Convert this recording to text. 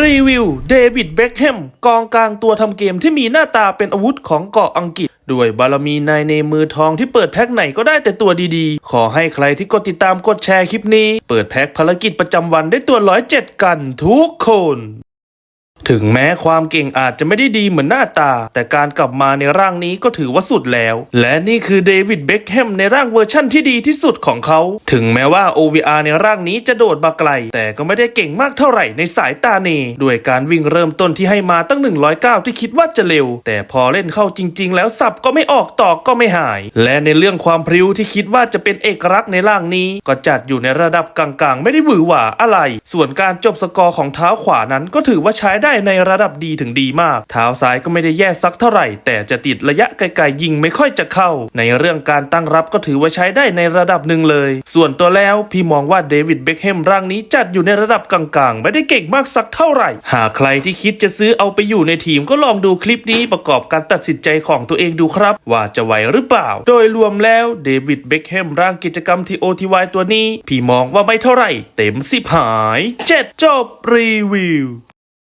รีวิวเดวิดเบ็คแฮมกองกลางตัวทำเกมที่มีหน้าตาเป็นอาวุธของเกาะอังกฤษ ด้วยบารมีนายในมือทองที่เปิดแพ็คไหนก็ได้แต่ตัวดีๆ ขอให้ใครที่กดติดตามกดแชร์คลิปนี้ เปิดแพ็คภารกิจประจำวันได้ตัวร้อยเจ็ดกันทุกคน ถึงแม้ความเก่งอาจจะไม่ได้ดีเหมือนหน้าตา แต่การกลับมาในร่างนี้ก็ถือว่าสุดแล้ว และนี่คือเดวิดเบ็คแฮมในร่างเวอร์ชั่นที่ดีที่สุดของเขา ถึงแม้ว่า OVR ในร่างนี้จะโดดมาไกล แต่ก็ไม่ได้เก่งมากเท่าไหร่ในสายตาเนด้วยการวิ่งเริ่มต้นที่ให้มาตั้ง 109 ที่คิดว่าจะเร็ว แต่พอเล่นเข้าจริง ๆ แล้วสับก็ไม่ออกตอกก็ไม่หาย และในเรื่องความพริ้วที่คิดว่าจะเป็นเอกลักษณ์ในร่างนี้ ก็จัดอยู่ในระดับกลางๆ ไม่ได้หวือหวาอะไร ส่วนการจบสกอร์ของเท้าขวานั้นก็ถือว่าใช้ได้ในระดับดีถึงดีมาก เท้าซ้ายก็ไม่ได้แย่สักเท่าไหร่ แต่จะติดระยะไกลๆยิงไม่ค่อยจะเข้า ในเรื่องการตั้งรับก็ถือว่าใช้ได้ในระดับหนึ่งเลย ส่วนตัวแล้วพี่มองว่าเดวิดเบคแฮมร่างนี้จัดอยู่ในระดับกลางๆ ไม่ได้เก่งมากสักเท่าไหร่ หากใครที่คิดจะซื้อเอาไปอยู่ในทีมก็ลองดูคลิปนี้ประกอบการตัดสินใจของตัวเองดูครับ ว่าจะไหวหรือเปล่า โดยรวมแล้วเดวิดเบคแฮมร่างกิจกรรมทีโอทีวตัวนี้ พี่มองว่าไม่เท่าไหร่ เต็มสิบหายเจ็ดจบรีวิว